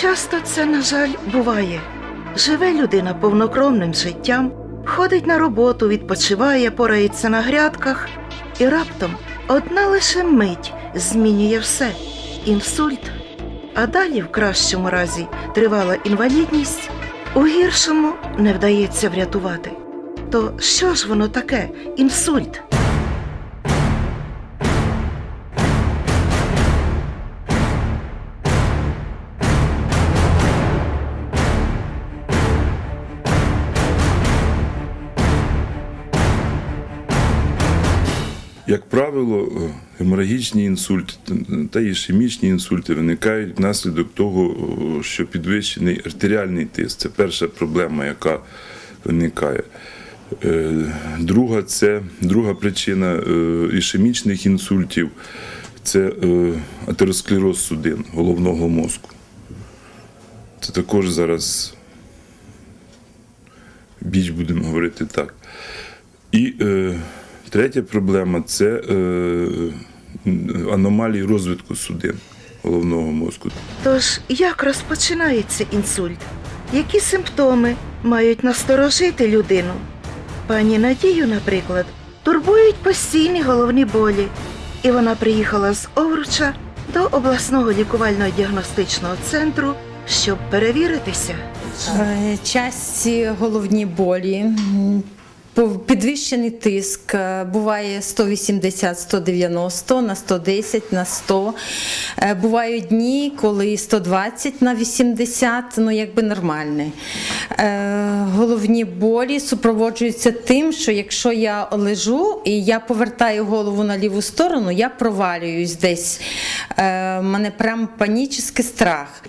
Часто це, на жаль, буває. Живе людина повнокровним життям, ходить на роботу, відпочиває, порається на грядках, і раптом одна лише мить змінює все інсульт. А далі, в кращому разі, тривала інвалідність, у гіршому не вдається врятувати. То що ж воно таке інсульт? Як правило, е, геморагічні інсульти та ішемічні інсульти виникають внаслідок того, е, що підвищений артеріальний тиск. Це перша проблема, яка виникає. Е, Друга, це, друга причина ішемічних інсультів це атеросклероз судин головного мозку. Це також зараз більш будемо говорити так. І третя проблема це е, аномалії розвитку судин головного мозку. Тож, як розпочинається інсульт? Які симптоми мають насторожити людину? Пані Надію, наприклад, турбують постійні головні болі, і вона приїхала з Овруча до обласного лікувально-діагностичного центру, щоб перевіритися. Е, Часті головні болі, підвищений тиск, е, буває 180-190 на 110 на 100. Е, Бувають дні, коли 120 на 80, ну якби нормальне. Е, Головні болі супроводжуються тим, що якщо я лежу і я повертаю голову на ліву сторону, я провалююсь десь. Е, Мене прям панічний страх.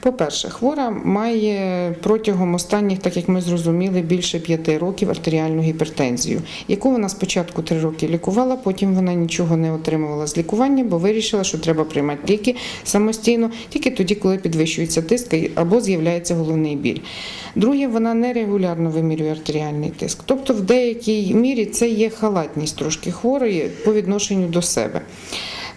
По-перше, хвора має протягом останніх, так як ми зрозуміли, більше п'яти років артеріальну гіпертензію, яку вона спочатку три роки лікувала, потім вона нічого не отримувала з лікування, бо вирішила, що треба приймати ліки самостійно тільки тоді, коли підвищується тиск або з'являється головний біль. Друге, вона нерегулярно вимірює артеріальний тиск. Тобто, в деякій мірі це є халатність трошки хворої по відношенню до себе.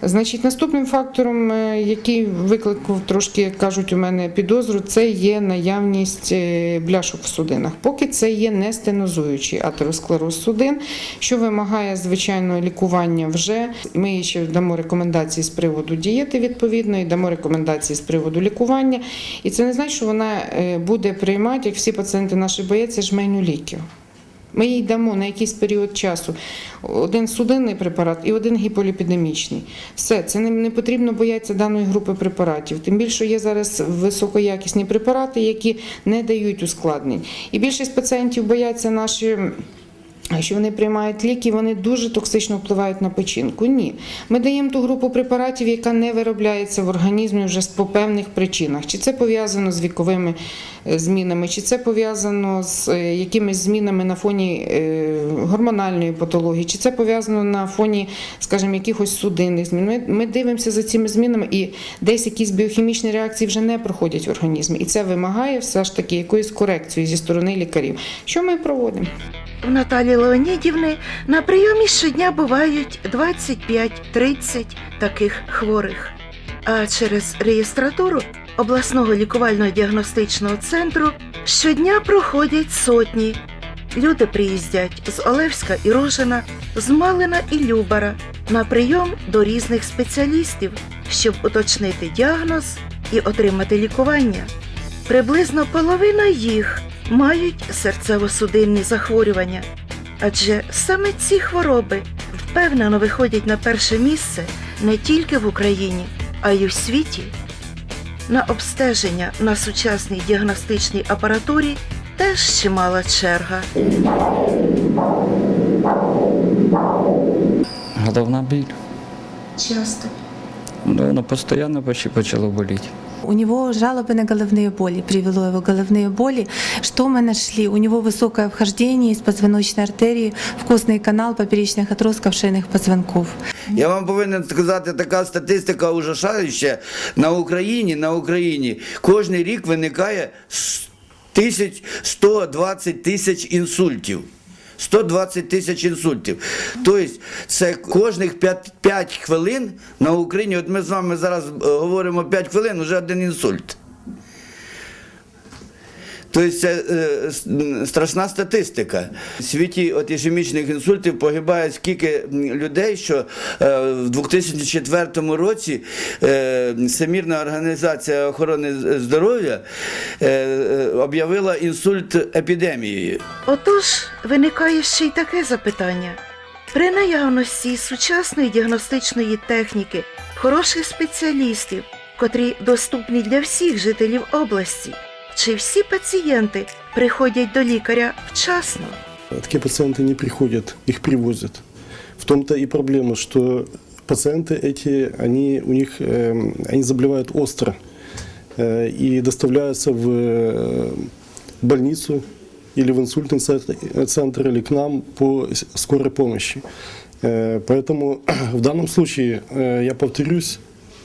Значить, наступним фактором, е, який викликав трошки, як кажуть, у мене підозру, це є наявність е, бляшок в судинах. Поки це є не стенозуючий атеросклероз судин, що вимагає звичайного лікування вже. Ми ще дамо рекомендації з приводу дієти відповідної, дамо рекомендації з приводу лікування. І це не значить, що вона е, буде приймати, як всі пацієнти наші бояться, жменю ліків. Ми їй дамо на якийсь період часу один судинний препарат і один гіполіпідемічний. Все, це не, потрібно боятися даної групи препаратів. Тим більше є зараз високоякісні препарати, які не дають ускладнень. І більшість пацієнтів бояться наші. Що вони приймають ліки, вони дуже токсично впливають на печінку. Ні, ми даємо ту групу препаратів, яка не виробляється в організмі вже по певних причинах. Чи це пов'язано з віковими е, змінами, чи це пов'язано з е, якимись змінами на фоні е, гормональної патології, чи це пов'язано на фоні, скажімо, якихось судинних змін. Ми, ми дивимося за цими змінами, і десь якісь біохімічні реакції вже не проходять в організмі. І це вимагає все ж таки якоїсь корекції зі сторони лікарів. Що ми проводимо? У Наталі Леонідівни на прийомі щодня бувають 25-30 таких хворих. А через реєстратуру обласного лікувально-діагностичного центру щодня проходять сотні. Люди приїздять з Олевська і Рожина, з Малина і Любара на прийом до різних спеціалістів, щоб уточнити діагноз і отримати лікування. Приблизно половина їх мають серцево-судинні захворювання, адже саме ці хвороби впевнено виходять на перше місце не тільки в Україні, а й у світі. На обстеження на сучасній діагностичній апаратурі теж чимала черга. Головна біль. Часто. Ну, воно постійно почало боліти У него жалобы на головные боли, привело его головные боли. Что мы нашли? У него высокое вхождение из позвоночной артерии в костный канал поперечных отростков шейных позвонков. Я вам повинен сказати, така статистика ужасаюча. На Україні, на Україні кожен рік виникає с- тисяч 120 тисяч інсультів. 120 тисяч інсультів. Тобто це кожних 5, 5 хвилин на Україні. От ми з вами зараз е, говоримо 5 хвилин, вже один інсульт. Тобто це е, страшна статистика. В світі от ішемічних інсультів погибає скільки людей, що е, в 2004 році е, Всемірна організація охорони здоров'я е, е, об'явила інсульт епідемією. Отож, виникає ще й таке запитання. При наявності сучасної діагностичної техніки, хороших спеціалістів, котрі доступні для всіх жителів області, чи всі пацієнти приходять до лікаря вчасно? Такие пациенты не приходят, их привозят. В том-то и проблема, что пациенты эти, они, у них, эм, они заболевают остро э, и доставляются в э, больницу или в инсультный центр- центр, или к нам по с- скорой помощи. Э, Поэтому в данном случае, э, я повторюсь,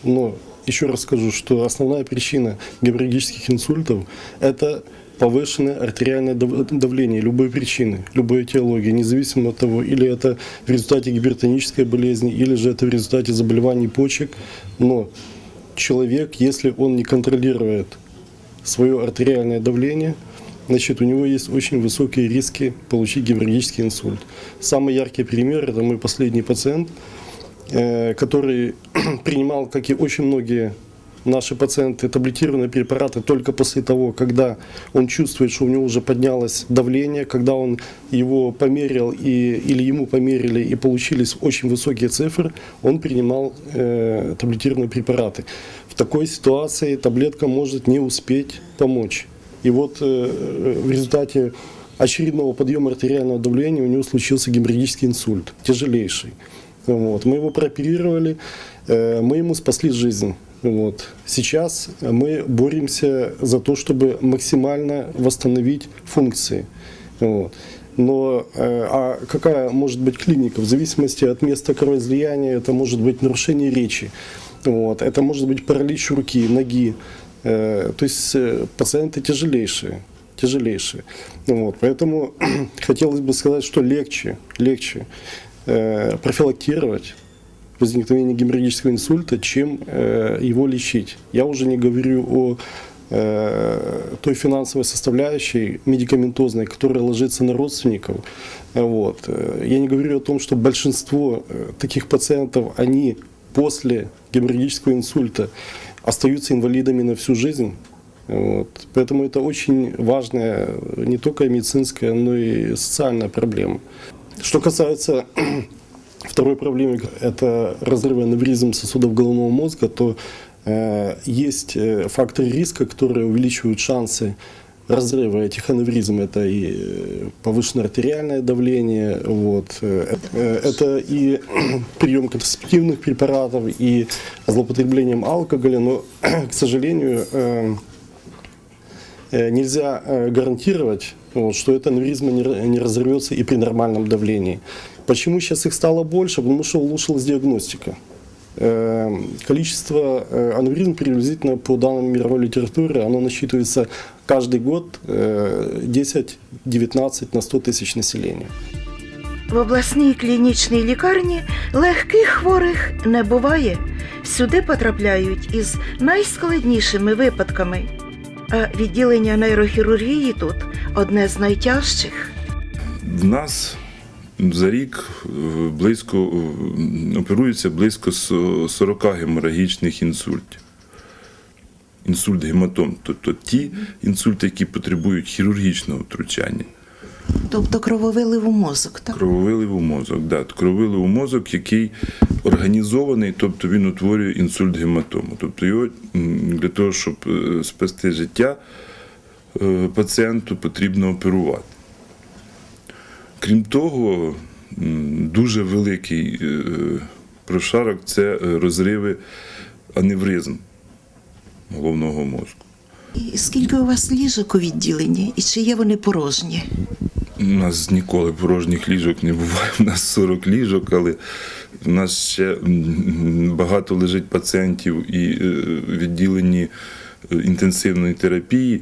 но еще раз скажу, что основная причина геморрагических инсультов – это повышенное артериальное дав- давление любой причины, любой этиологии, независимо от того, или это в результате гипертонической болезни, или же это в результате заболеваний почек. Но человек, если он не контролирует свое артериальное давление, значит, у него есть очень высокие риски получить геморрагический инсульт. Самый яркий пример – это мой последний пациент, который принимал, как и очень многие наши пациенты, таблетированные препараты только после того, когда он чувствует, что у него уже поднялось давление, когда он его померил и, или ему померили и получились очень высокие цифры, он принимал э, таблетированные препараты. В такой ситуации таблетка может не успеть помочь. И вот э, в результате очередного подъема артериального давления у него случился геморрагический инсульт, тяжелейший. Вот. Мы его прооперировали, э, мы ему спасли жизнь. Вот. Сейчас мы боремся за то, чтобы максимально восстановить функции. Вот. Но э, а какая может быть клиника? В зависимости от места кровоизлияния это может быть нарушение речи, вот. это может быть паралич руки, ноги. Э, то есть пациенты тяжелейшие тяжелейшие. Вот. Поэтому хотелось бы сказать, что легче, легче э, профилактировать возникновение геморрагического инсульта, чем э, его лечить. Я уже не говорю о э, той финансовой составляющей медикаментозной, которая ложится на родственников. Э, Вот. Э, Я не говорю о том, что большинство э, таких пациентов, они после геморрагического инсульта остаются инвалидами на всю жизнь. Вот. Поэтому это очень важная не только медицинская, но и социальная проблема. Что касается второй проблемы, это разрывы аневризм сосудов головного мозга, то э, есть э, факторы риска, которые увеличивают шансы разрыва этих аневризм. Это и э, повышенное артериальное давление, вот, э, э, это и прием контрацептивных препаратов, и злоупотреблением алкоголя, но, к сожалению, э, э, нельзя э, гарантировать, вот, что эта аневризма не, р- не разорвется и при нормальном давлении. Почему сейчас их стало больше? Потому что улучшилась диагностика. Э, Количество э, аневризм приблизительно по данным мировой литературы, оно насчитывается каждый год э, 10-19 на 100 тысяч населения. В обласній клінічній лікарні легких хворих не буває. Сюди потрапляють із найскладнішими випадками. А відділення нейрохірургії тут одне з найтяжчих. В нас за рік е, близько е, оперується близько со- 40 геморагічних інсультів. Інсульт гематом, тобто ті інсульти, які потребують хірургічного втручання. Тобто крововилив у мозок, так? Крововилив у мозок. Да. Крововилив у мозок, який організований, тобто він утворює інсульт гематому. Тобто його для того, щоб е, спасти життя е, пацієнту, потрібно оперувати. Крім того, дуже великий е, прошарок це розриви аневризм головного мозку. І скільки у вас ліжок у відділенні, і чи є вони порожні? У нас ніколи порожніх ліжок не буває. У нас 40 ліжок, але у нас ще багато лежить пацієнтів і е, відділенні е, інтенсивної терапії.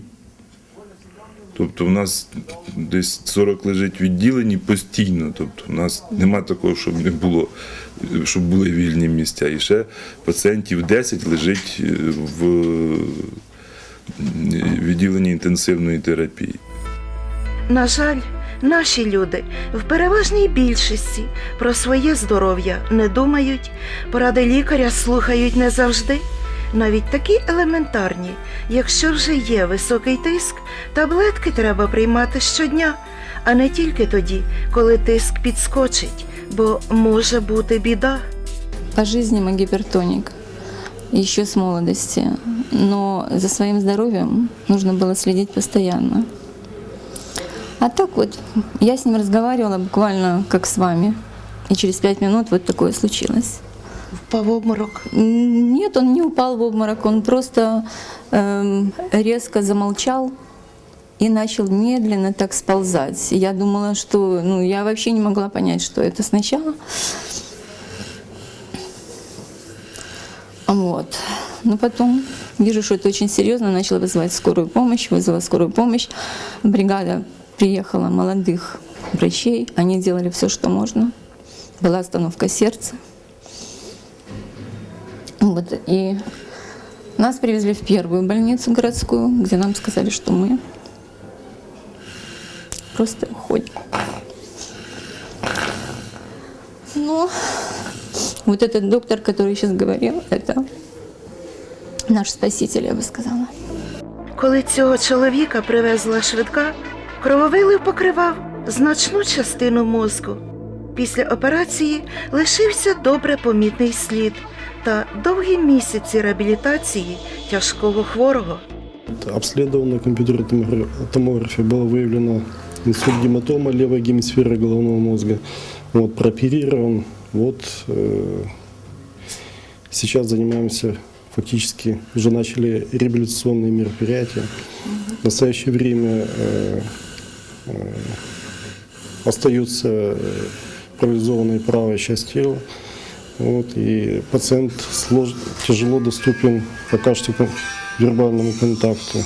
Тобто у нас десь 40 лежить в відділенні постійно. Тобто у нас нема такого, щоб не було, щоб були вільні місця. І ще пацієнтів 10 лежить е, в відділенні інтенсивної терапії. На жаль, наші люди в переважній більшості про своє здоров'я не думають, поради лікаря слухають не завжди. Навіть такі елементарні, якщо вже є високий тиск, таблетки треба приймати щодня, а не тільки тоді, коли тиск підскочить, бо може бути біда. По жизни мы гипертоник, еще с молодости. Но за своим здоровьем нужно было следить постоянно. А так вот, я с ним разговаривала буквально как с вами. И через пять минут вот такое случилось. Впав в обморок. Нет, он не упал в обморок, он просто эм, резко замолчал и начал медленно так сползать. Я думала, что, ну, я вообще не могла понять, что это сначала. Вот. Но потом вижу, что это очень серьезно, начала вызывать скорую помощь, вызвала скорую помощь. Бригада приехала молодых врачей, они делали все, что можно. Была остановка сердца. Вот, и нас привезли в первую больницу городскую, где нам сказали, что мы просто уходим. Но вот этот доктор, который сейчас говорил, это наш спаситель, я бы сказала. Коли цього чоловіка привезла швидка, крововилив покривав значну частину мозку. Після операції лишився добре помітний слід та довгі місяці реабілітації тяжкого хворого. Обследовано на компьютерной томогра- томографе было выявлено инсульт гематома левой гемисферы головного мозга. Вот, прооперирован. Вот, э, сейчас занимаемся фактически, уже начали реабилитационные мероприятия. В настоящее время э, э, остается э, парализованная правая часть тела. Вот, и пациент слож- тяжело доступен пока что к вербальному контакту.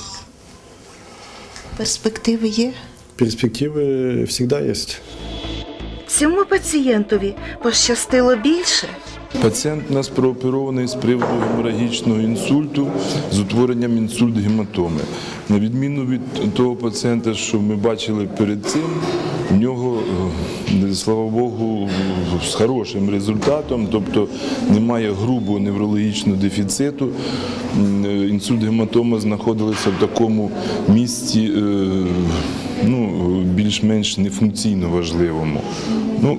Перспективи є. Перспективы всегда есть. Цьому пацієнтові пощастило більше. Пацієнт у нас прооперований з приводу геморагічного інсульту з утворенням інсульт гематоми. На відміну від того пацієнта, що ми бачили перед цим, в нього, е, слава Богу, з хорошим результатом, тобто немає грубого неврологічного дефіциту. Е, Інсульт гематома знаходилися в такому місці е, ну, більш-менш нефункційно важливому. Ну,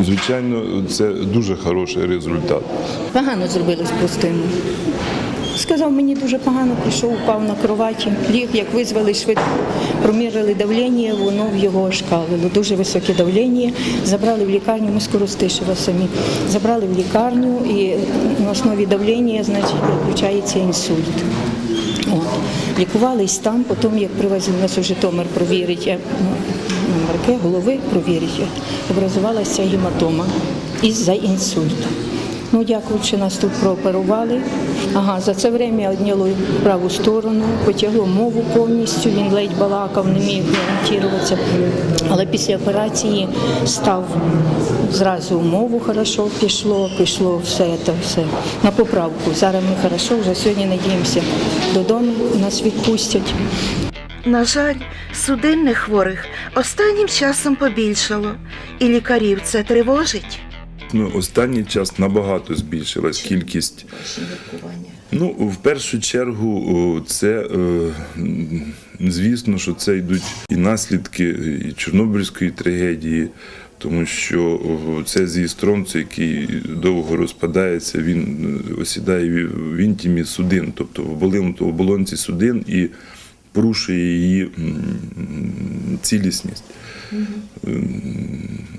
Звичайно, це дуже хороший результат. Погано зробили з простими. Сказав, мені дуже погано, пішов, упав на кроваті, ліг, як визвали швидко, промірили давлення, воно в його шкалило. Дуже високе давлення. Забрали в лікарню, ми скоро стишили самі. Забрали в лікарню і на основі давлення, значить, виключається інсульт. От. Лікувались там, потім, як привезли нас у Житомир провірити, МРК голови провірити, образувалася гематома із-за інсульту. Ну, дякуючи, нас тут прооперували. Ага, за це время одняло праву сторону, потягло мову повністю, він ледь балакав, не міг орієнтуватися. Але після операції став зразу мову хорошо пішло, пішло все це все на поправку. Зараз ми хорошо, вже сьогодні надіємося додому, нас відпустять. На жаль, судинних хворих останнім часом побільшало, і лікарів це тривожить. Ну, останній час набагато збільшилась кількість. Ну, в першу чергу, це е, звісно, що це йдуть і наслідки і Чорнобильської трагедії, тому що це зіістромце, який довго розпадається, він е, осідає в- інтімі судин, тобто в в оболонці судин і порушує її цілісність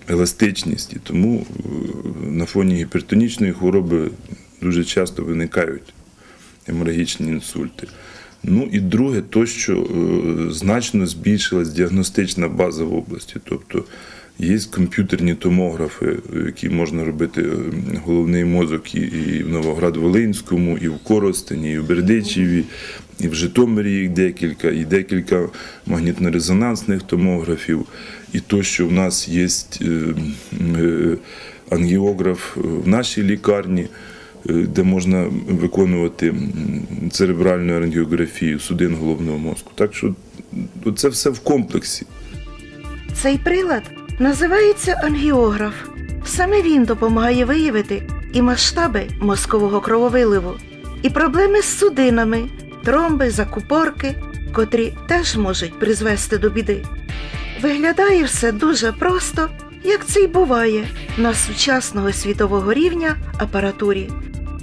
еластичність. І тому е, на фоні гіпертонічної хвороби дуже часто виникають геморагічні інсульти. Ну і друге, то, що е, значно збільшилась діагностична база в області. Тобто є комп'ютерні томографи, які можна робити е, головний мозок і, в Новоград-Волинському, і в Коростені, і в Бердичеві, і в Житомирі їх декілька, і декілька магнітно-резонансних томографів, і то, що в нас є е, е, ангіограф в нашій лікарні. де можна виконувати церебральну рентгеографію судин головного мозку. Так що це все в комплексі. Цей прилад називається ангіограф. Саме він допомагає виявити і масштаби мозкового крововиливу, і проблеми з судинами, тромби, закупорки, котрі теж можуть призвести до біди. Виглядає все дуже просто, як це й буває на сучасного світового рівня апаратурі.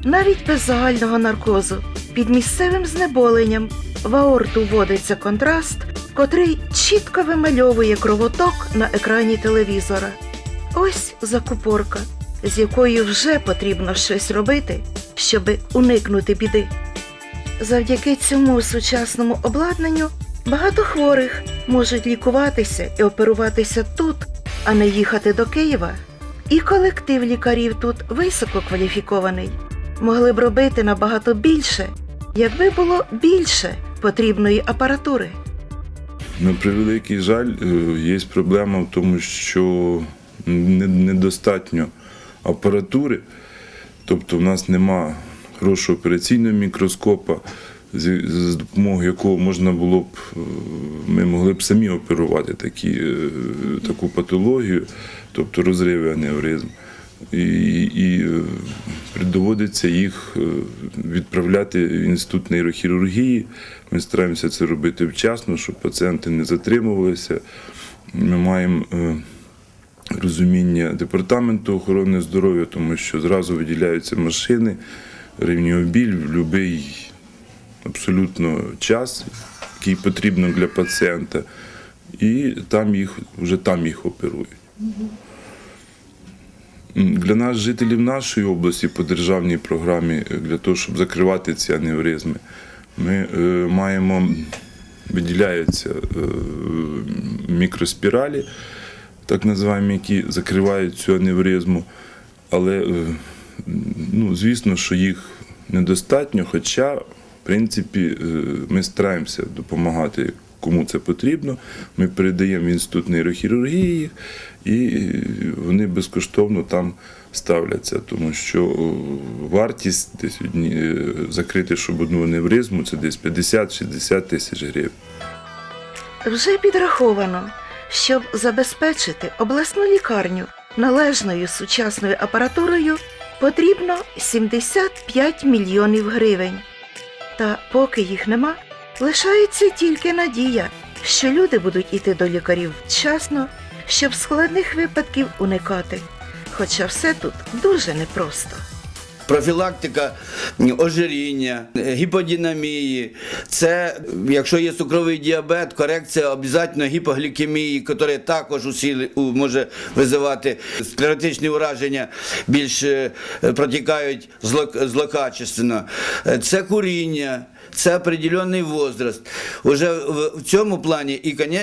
Навіть без загального наркозу під місцевим знеболенням в аорту вводиться контраст, котрий чітко вимальовує кровоток на екрані телевізора. Ось закупорка, з якою вже потрібно щось робити, щоби уникнути біди. Завдяки цьому сучасному обладнанню багато хворих можуть лікуватися і оперуватися тут, а не їхати до Києва. І колектив лікарів тут висококваліфікований. Могли б робити набагато більше, якби було більше потрібної апаратури. На превеликий жаль, е, є проблема в тому, що недостатньо апаратури, тобто в нас нема хорошого операційного мікроскопа, з допомогою якого можна було б, е, ми могли б самі оперувати такі, е, таку патологію, тобто розриви аневризм. І, і е, доводиться їх е, відправляти в інститут нейрохірургії. Ми стараємося це робити вчасно, щоб пацієнти не затримувалися. Ми маємо е, розуміння департаменту охорони здоров'я, тому що зразу виділяються машини, рівньобіль в будь-який абсолютно час, який потрібно для пацієнта, і там їх вже там їх оперують. Для нас, жителів нашої області, по державній програмі, е, для того, щоб закривати ці аневризми, ми е, маємо, виділяються е, мікроспіралі, так називаємо, які закривають цю аневризму. Але, ну, звісно, що їх недостатньо, хоча, в принципі, ми стараємося допомагати. Кому це потрібно, ми передаємо в інститут нейрохірургії, і вони безкоштовно там ставляться, тому що вартість десь е, закрити, щоб одну аневризму, це десь 50-60 тисяч гривень. Вже підраховано, щоб забезпечити обласну лікарню належною сучасною апаратурою, потрібно 75 мільйонів гривень. Та поки їх нема, лишається тільки надія, що люди будуть іти до лікарів вчасно, щоб складних випадків уникати. Хоча все тут дуже непросто. Профілактика ожиріння, гіподинамії. Це, якщо є цукровий діабет, корекція обов'язково гіпоглікемії, яка також усілі, у- може визивати склеротичні ураження, більш е, протікають зло- злокачественно. Е, Це куріння. Це определенний возраст. Уже в цьому плані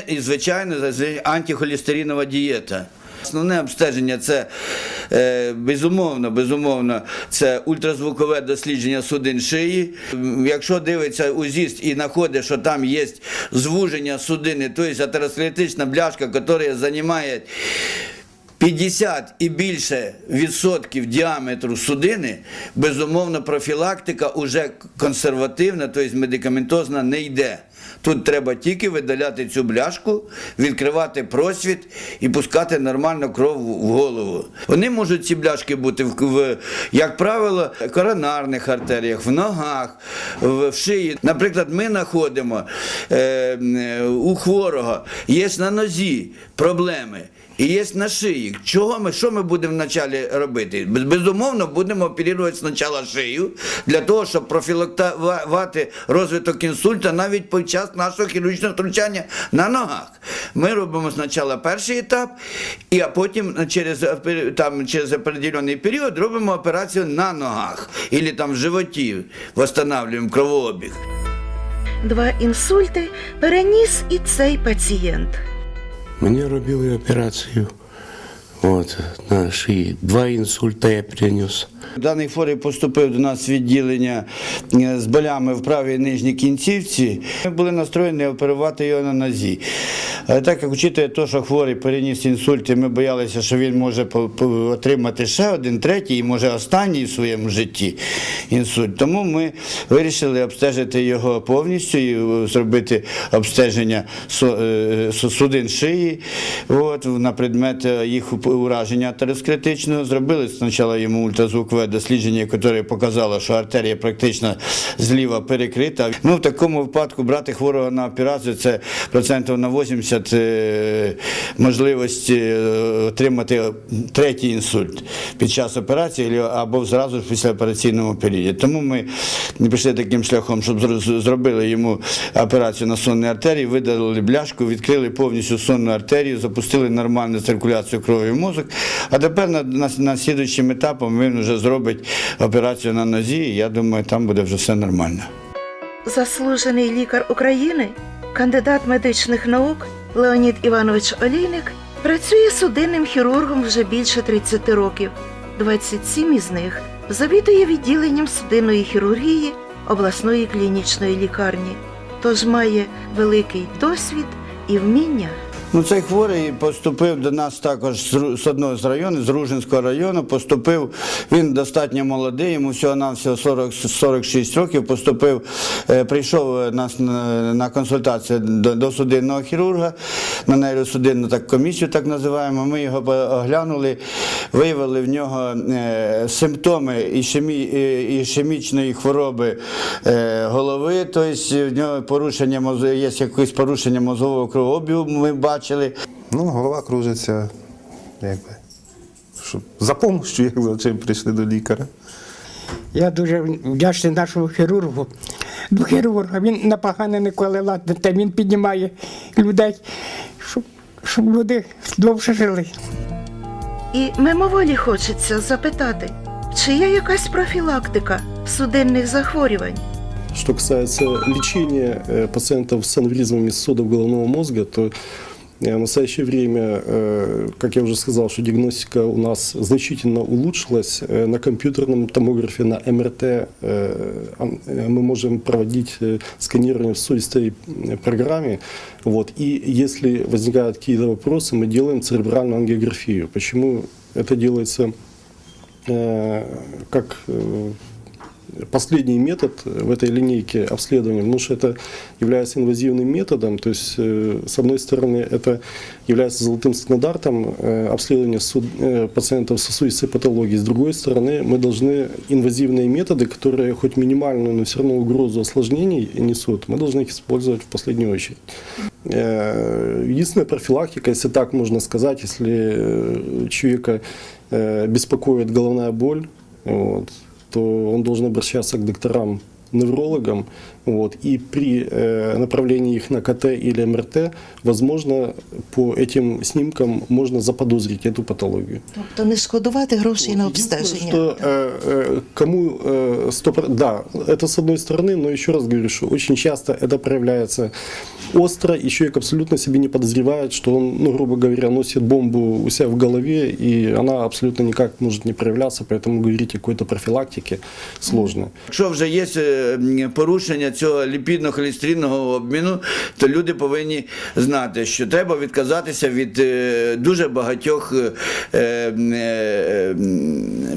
і, звичайно, антихолестеринова дієта. Основне обстеження це е, безумовно, безумовно, це ультразвукове дослідження судин шиї. Якщо дивиться УЗІст і знаходить, що там є звуження судини, тобто атеросклеротична бляшка, яка займає 50 і більше відсотків діаметру судини, безумовно, профілактика уже консервативна, тобто медикаментозна, не йде. Тут треба тільки видаляти цю бляшку, відкривати просвіт і пускати нормально кров в голову. Вони можуть ці бляшки бути в, як правило, коронарних артеріях, в ногах, в, в шиї. Наприклад, ми знаходимо е, е, у хворого є на нозі проблеми. І є на шиї. Чого ми, що ми будемо вначалі робити? Безумовно, будемо оперувати спочатку шию для того, щоб профілактувати розвиток інсульта навіть під час нашого хірургічного втручання на ногах. Ми робимо спочатку перший етап, і а потім через, там, через определений період робимо операцію на ногах або там в животі, восстанавливаємо кровообіг. Два інсульти переніс і цей пацієнт. Мені робили операцію от, на шиї. Два інсульта я перенес. Даний хворий поступив до нас відділення е, з болями в правій нижній кінцівці. Ми були настроєні оперувати його на нозі. Але так як учитує те, що хворий переніс інсульт, і ми боялися, що він може отримати ще один, третій, і може останній в своєму житті інсульт. Тому ми вирішили обстежити його повністю і е, зробити обстеження е, судин шиї от, на предмет е, їх ураження атеросклетичного. Зробили спочатку йому ультразвукове дослідження, яке показало, що артерія практично зліва перекрита. Ну, в такому випадку брати хворого на операцію це процентів на 80 е, можливості е, отримати третій інсульт під час операції або зразу ж після операційного періоду. Тому ми пішли таким шляхом, щоб зробили йому операцію на сонній артерії, видалили бляшку, відкрили повністю сонну артерію, запустили нормальну циркуляцію крові мозок. А тепер на, на, на слідуючим етапом він вже зробить операцію на нозі, і я думаю, там буде вже все нормально. Заслужений лікар України, кандидат медичних наук Леонід Іванович Олійник працює судинним хірургом вже більше 30 років. 27 із них завідує відділенням судинної хірургії обласної клінічної лікарні, тож має великий досвід і вміння Ну, цей хворий поступив до нас також з одного з районів, з Ружинського району. Поступив, він достатньо молодий, йому всього навсього 40, 46 років. Поступив, е, прийшов нас на, консультацію до, судинного хірурга, на нейросудинну комісію, так називаємо. Ми його оглянули, виявили в нього е, симптоми е, ішемічної хвороби е, голови, тобто в нього порушення є якесь порушення мозгового кровообігу, ми бачили. Ну, голова кружиться, якби. Щоб за помощью, як за чим прийшли до лікаря. Я дуже вдячний нашому хірургу. До хірурга він на погане ніколи ладне, та він піднімає людей, щоб, щоб люди довше жили. І мимоволі хочеться запитати, чи є якась профілактика судинних захворювань? Что касается лечения э, пациентов с аневризмами сосудов головного мозга, то в настоящее время, э, как я уже сказал, что диагностика у нас значительно улучшилась. Э, На компьютерном томографе, на МРТ э, ан- э, мы можем проводить э, сканирование в сосудистой э, программе. Вот. И если возникают какие-то вопросы, мы делаем церебральную ангиографию. Почему это делается э, как э, последний метод в этой линейке обследования, потому что это является инвазивным методом, то есть, э, с одной стороны, это является золотым стандартом э, обследования э, пациентов с сосудистой патологией, с другой стороны, мы должны инвазивные методы, которые хоть минимальную, но все равно угрозу осложнений несут, мы должны их использовать в последнюю очередь. Единственная профилактика, если так можно сказать, если человека беспокоит головная боль, вот, то он должен обращаться к докторам неврологам, вот, и при э, направлении их на КТ или МРТ, возможно, по этим снимкам можно заподозрить эту патологию. Тобто не шкодувати грошей на Единственное, обстеження. Что, э, э, кому э, 100%, да, это с одной стороны, но еще раз говорю, что очень часто это проявляется остро, и человек абсолютно себе не подозревает, что он, ну, грубо говоря, носит бомбу у себя в голове, и она абсолютно никак может не проявляться, поэтому говорить о какой-то профилактике сложно. Якщо вже є е, м, порушення цього ліпідно-холестеринного обміну, то люди повинні знати, що треба відказатися від е, дуже багатьох е, е,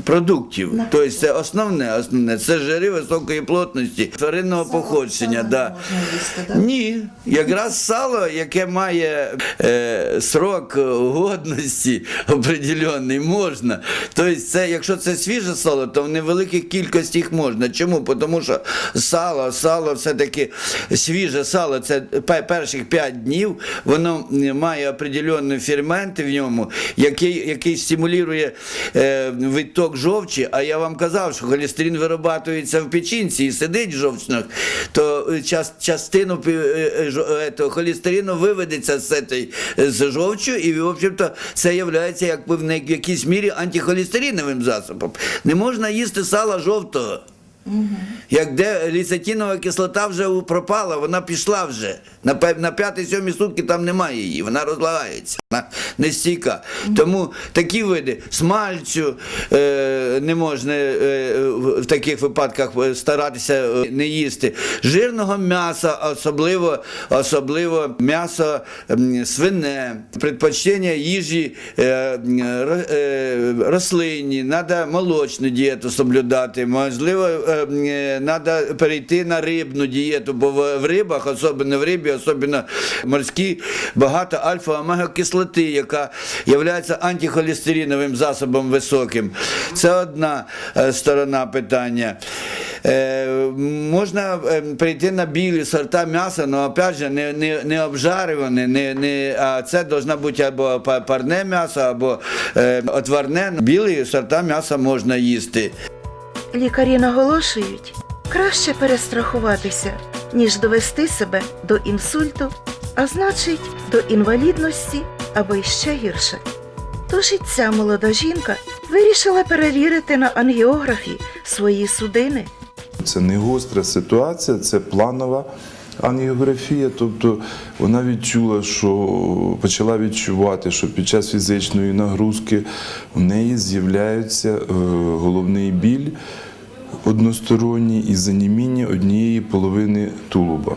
продуктів. Тобто це основне, основне це жири високої плотності, тваринного походження. Да. Ні, якраз сало, яке має е, срок годності определений, можна. Тобто, це, якщо це свіже сало, то в невеликих кількостях можна. Чому? Тому що сало, сало все-таки свіже сало, це пе- перших 5 днів, воно має определенні ферменти в ньому, який, який стимулює е, відток жовчі. А я вам казав, що холестерин виробляється в печінці і сидить в жовчнах, то е, час, частину пі- е, е, е, холестерину виведеться з, цієї- з жовчу, і, в общем-то, це є як в якійсь мірі антихолестериновим засобом. Не можна їсти сала жовтого. Як де ліцетінова кислота вже пропала, вона пішла вже. На, на п'ятий-сьомій сутки там немає її, вона розлагається, вона нестійка. Тому такі види смальцю е, не можна е, в, в таких випадках е, старатися е, не їсти. Жирного м'яса, особливо, особливо м'ясо свине, предпочтення їжі е, е, рослинні, треба молочну дієту соблюдати, можливо, треба перейти на рибну дієту, бо в, рибах, особливо в рибі, особливо морські, багато альфа-омега-кислоти, яка є антихолестериновим засобом високим. Це одна е, сторона питання. Е, можна е, перейти на білі сорта м'яса, але опять же не, не, не обжарюване, не, не, а це должна бути або парне м'ясо, або е, отварне. Білі сорта м'яса можна їсти. Лікарі наголошують, краще перестрахуватися, ніж довести себе до інсульту, а значить, до інвалідності або іще гірше. Тож і ця молода жінка вирішила перевірити на ангіографі свої судини. Це не гостра ситуація, це планова ангіографія. Тобто вона відчула, що почала відчувати, що під час фізичної нагрузки у неї з'являється е, головний біль односторонній і заніміння однієї половини тулуба.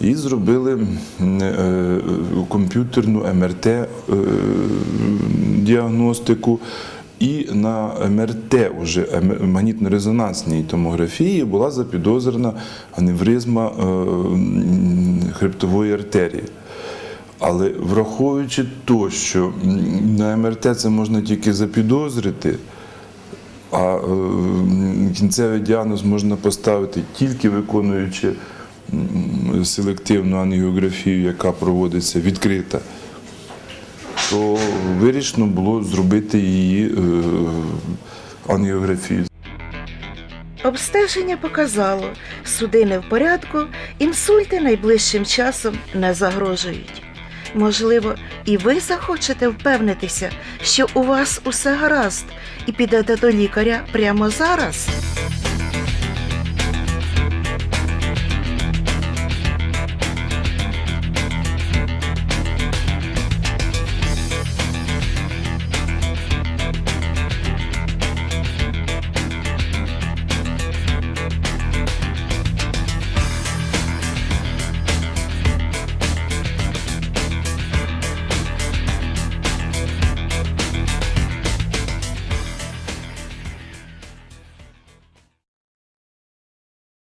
І зробили е, комп'ютерну МРТ е, діагностику. І на МРТ, ем- магнітно-резонансній томографії, була запідозрена аневризма е, хребтової артерії. Але враховуючи то, що на МРТ це можна тільки запідозрити, а е, кінцевий діагноз можна поставити тільки виконуючи селективну ангіографію, яка проводиться відкрита, то вирішено було зробити її е, ангіографію. Обстеження показало, судини в порядку, інсульти найближчим часом не загрожують. Можливо, і ви захочете впевнитися, що у вас усе гаразд, і підете до лікаря прямо зараз.